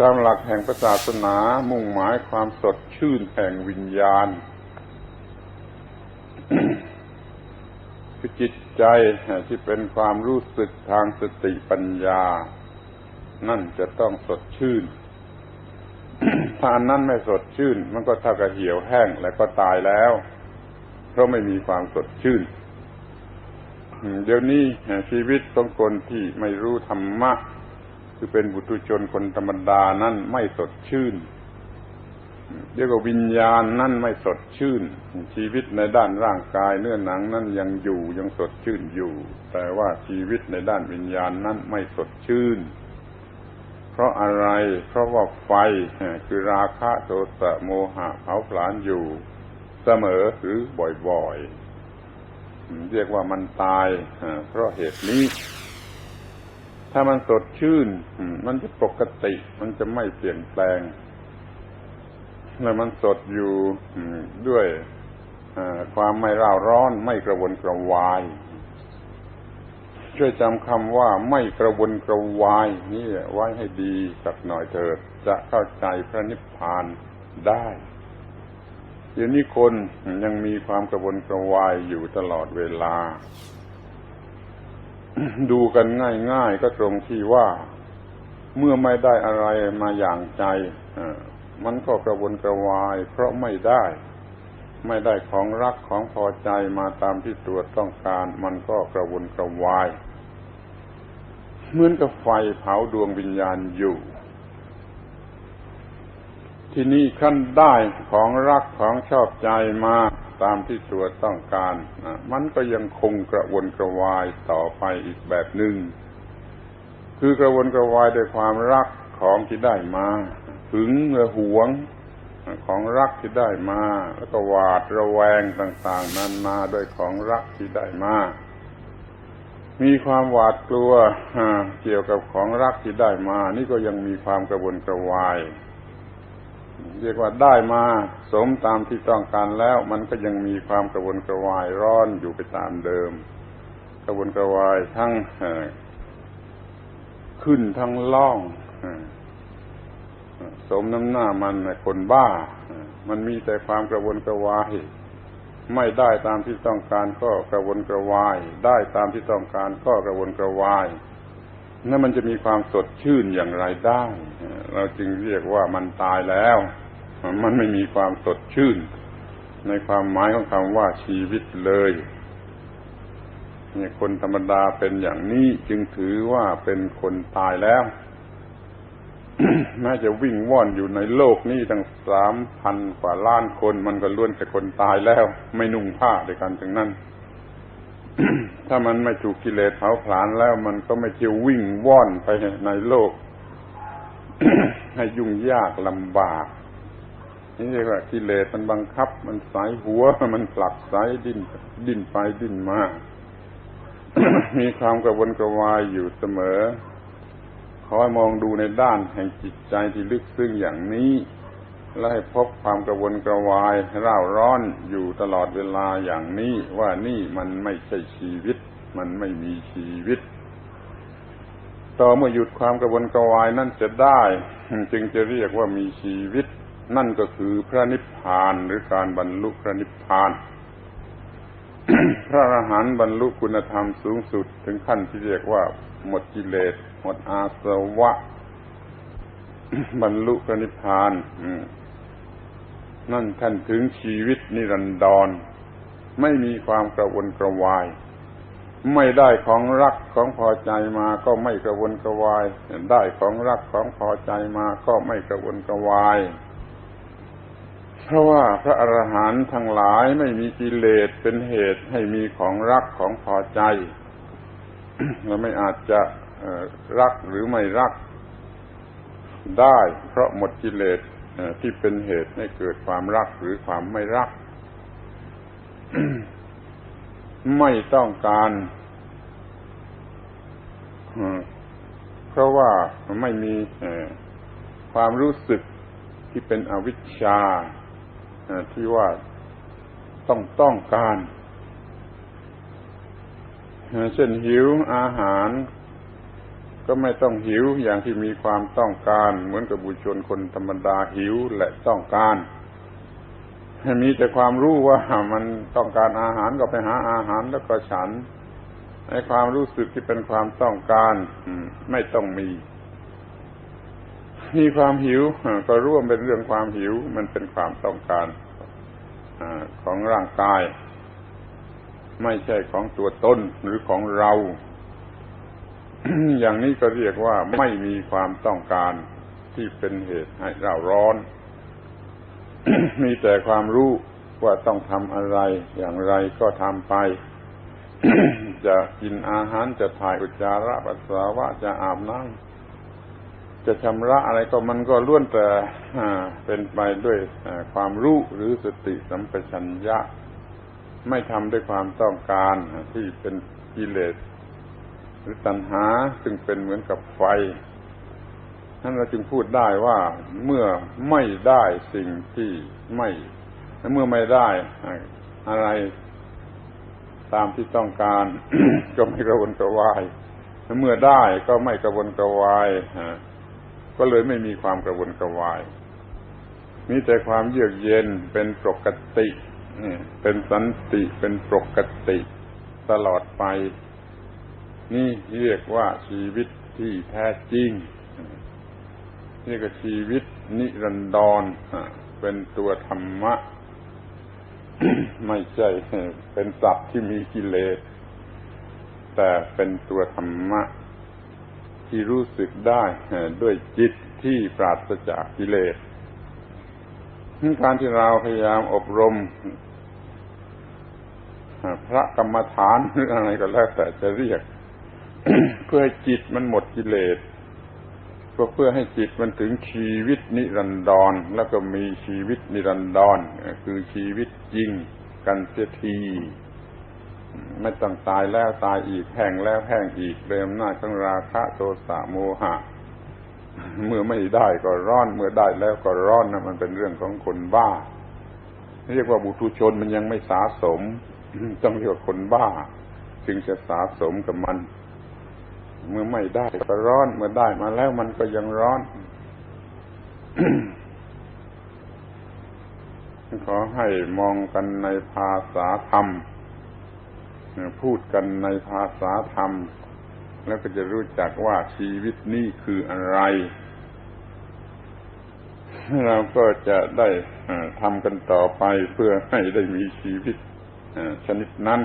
ตามหลักแห่งศาสนา มุ่งหมายความสดชื่นแห่งวิญญาณคือจิตใจที่เป็นความรู้สึกทางสติปัญญา นั่นจะต้องสดชื่น ถ้านนั้นไม่สดชื่น มันก็เท่ากับเหี่ยวแห้งและก็ตายแล้ว เพราะไม่มีความสดชื่น เดี๋ยวนี้ชีวิตของคนที่ไม่รู้ธรรมะ คือเป็นบุตุชนคนธรรมดานั่นไม่สดชื่นเรียกว่าวิญญาณนั่นไม่สดชื่น ชีวิตในด้านร่างกายเนื้อหนังนั่นยังอยู่ยังสดชื่นอยู่ แต่ว่าชีวิตในด้านวิญญาณนั่นไม่สดชื่น เพราะอะไร เพราะว่าไฟคือราคะโทสะโมหะเผาผลาญอยู่ เสมอหรือบ่อยๆเรียกว่ามันตายเพราะเหตุนี้ ถ้ามันสดชื่น มันจะปกติ มันจะไม่เปลี่ยนแปลง แล้วมันสดอยู่ด้วยความไม่ร่าร้อน ไม่กระวนกระวาย ช่วยจำคำว่าไม่กระวนกระวาย นี่ไว้ให้ดีสักหน่อยเถิด จะเข้าใจพระนิพพานได้เดี๋ยวนี้คนยังมีความกระวนกระวายอยู่ตลอดเวลา ดูกันง่ายๆก็ตรงที่ว่า เมื่อไม่ได้อะไรมาอย่างใจมันก็กระวนกระวาย เพราะไม่ได้ ไม่ได้ของรักของพอใจมาตามที่ตัวต้องการ มันก็กระวนกระวาย เหมือนกับไฟเผาดวงวิญญาณอยู่ ที่นี่ขั้นได้ของรักของชอบใจมาตามที่ตัวต้องการมันก็ยังคงกระวนกระวายต่อไปอีกแบบหนึ่ง คือกระวนกระวายด้วยความรักของที่ได้มาหึงเหือหวงของรักที่ได้มา แล้วก็หวาดระแวงต่างๆนั้นมาด้วยของรักที่ได้มา มีความหวาดกลัวเกี่ยวกับของรักที่ได้มา นี่ก็ยังมีความกระวนกระวาย เรียกว่าได้มาสมตามที่ต้องการแล้ว มันก็ยังมีความกระวนกระวายร้อนอยู่ไปตามเดิม กระวนกระวายทั้งขึ้นทั้งล่องสมน้ำหน้ามันคนบ้า มันมีแต่ความกระวนกระวาย ไม่ได้ตามที่ต้องการก็กระวนกระวาย ได้ตามที่ต้องการก็กระวนกระวาย นั่นมันจะมีความสดชื่นอย่างไรได้ เราจึงเรียกว่ามันตายแล้ว มันไม่มีความสดชื่น ในความหมายของคำว่าชีวิตเลยเนี่ยคนธรรมดาเป็นอย่างนี้จึงถือว่าเป็นคนตายแล้วแม้จะวิ่งว่อนอยู่ในโลกนี้ตั้งสามพันกว่าล้านคน มันก็ล้วนแต่คนตายแล้ว ไม่นุ่งผ้าด้วยกันถึงนั้น ถ้ามันไม่ถูกกิเลสเผาผลาญแล้วมันก็ไม่เที่ยววิ่งว่อนไปในโลก ให้ยุ่งยากลำบาก นี่เรียกว่ากิเลสมันบังคับ มันสายหัว มันผลักสายดินดินไปดินมา มีความกระวนกระวายอยู่เสมอขอให้มองดูในด้านแห่งจิตใจที่ลึกซึ้งอย่างนี้ และให้พบความกระวนกระวายร่าร้อนอยู่ตลอดเวลาอย่างนี้ว่านี่มันไม่ใช่ชีวิต มันไม่มีชีวิต ต่อเมื่อหยุดความกระวนกระวายนั่นจะได้ จึงจะเรียกว่ามีชีวิต นั่นก็คือพระนิพพานหรือการบรรลุพระนิพพาน พระอรหันต์บรรลุคุณธรรมสูงสุด ถึงขั้นที่เรียกว่า หมดกิเลสหมดอาสวะ บรรลุพระนิพพานนั่นท่านถึงชีวิตนิรันดร ไม่มีความกระวนกระวาย ไม่ได้ของรักของพอใจมาก็ไม่กระวนกระวาย ได้ของรักของพอใจมาก็ไม่กระวนกระวาย เพราะว่าพระอรหันต์ทั้งหลายไม่มีกิเลสเป็นเหตุให้มีของรักของพอใจเราไม่อาจจะรักหรือไม่รัก ได้ เพราะหมดกิเลสที่เป็นเหตุให้เกิดความรักหรือความไม่รัก ไม่ต้องการเพราะว่าไม่มีความรู้สึกที่เป็นอวิชชาที่ว่าต้องต้องการ เช่นหิวอาหาร ก็ไม่ต้องหิวอย่างที่มีความต้องการ เหมือนกับบุคคลคนธรรมดาหิวและต้องการมีแต่ความรู้ว่ามันต้องการอาหารก็ไปหาอาหารแล้วก็ฉันให้ความรู้สึกที่เป็นความต้องการไม่ต้องมี มีความหิวก็ร่วมเป็นเรื่องความหิว มันเป็นความต้องการของร่างกาย ไม่ใช่ของตัวตนหรือของเรา อย่างนี้ก็เรียกว่าไม่มีความต้องการที่เป็นเหตุให้เราร้อน มีแต่ความรู้ว่าต้องทำอะไร อย่างไรก็ทำไป จะกินอาหารจะถ่ายอุจจาระปัสสาวะจะอาบน้ำจะชำระอะไรก็มันก็ล้วนแต่เป็นไปด้วยความรู้หรือสติสัมปชัญญะ ไม่ทำด้วยความต้องการที่เป็นกิเลส หรือตัณหาซึ่งเป็นเหมือนกับไฟนั้นเราจึงพูดได้ว่าเมื่อไม่ได้สิ่งที่ไม่เมื่อไม่ได้อะไรตามที่ต้องการ ก็ไม่กระวนกระวาย เมื่อได้ก็ไม่กระวนกระวายก็เลยไม่มีความกระวนกระวาย มีแต่ความเยือกเย็นเป็นปกติเป็นสันติเป็นปกติตลอดไป นี่เรียกว่าชีวิตที่แท้จริงนี่ก็ชีวิตนิรันดรเป็นตัวธรรมะ ไม่ใช่ เป็นสัตว์ที่มีกิเลส แต่เป็นตัวธรรมะ ที่รู้สึกได้ด้วยจิตที่ปราศจากกิเลสการที่เราพยายามอบรมพระกรรมฐานหรืออะไรก็แล้วแต่จะเรียก เพื่อให้จิตมันหมดกิเลสก็เพื่อให้จิตมันถึงชีวิตนิรันดร แล้วก็มีชีวิตนิรันดร คือชีวิตจริงกันเสียที ไม่ต้องตายแล้วตายอีกแห้งแล้วแห้งอีกเริ่มหน้าทั้งราคะโทสะโมหะ เมื่อไม่ได้ก็ร้อน เมื่อได้แล้วก็ร้อนนะมันเป็นเรื่องของคนบ้า เรียกว่าบุตุชนมันยังไม่สาสม ต้องเรียกว่าคนบ้า จึงจะสาสมกับมัน เมื่อไม่ได้ก็ร้อน เมื่อได้มาแล้วมันก็ยังร้อนขอให้มองกันในภาษาธรรม พูดกันในภาษาธรรม แล้วก็จะรู้จักว่าชีวิตนี้คืออะไร เราก็จะได้ทำกันต่อไปเพื่อให้ได้มีชีวิตชนิดนั้น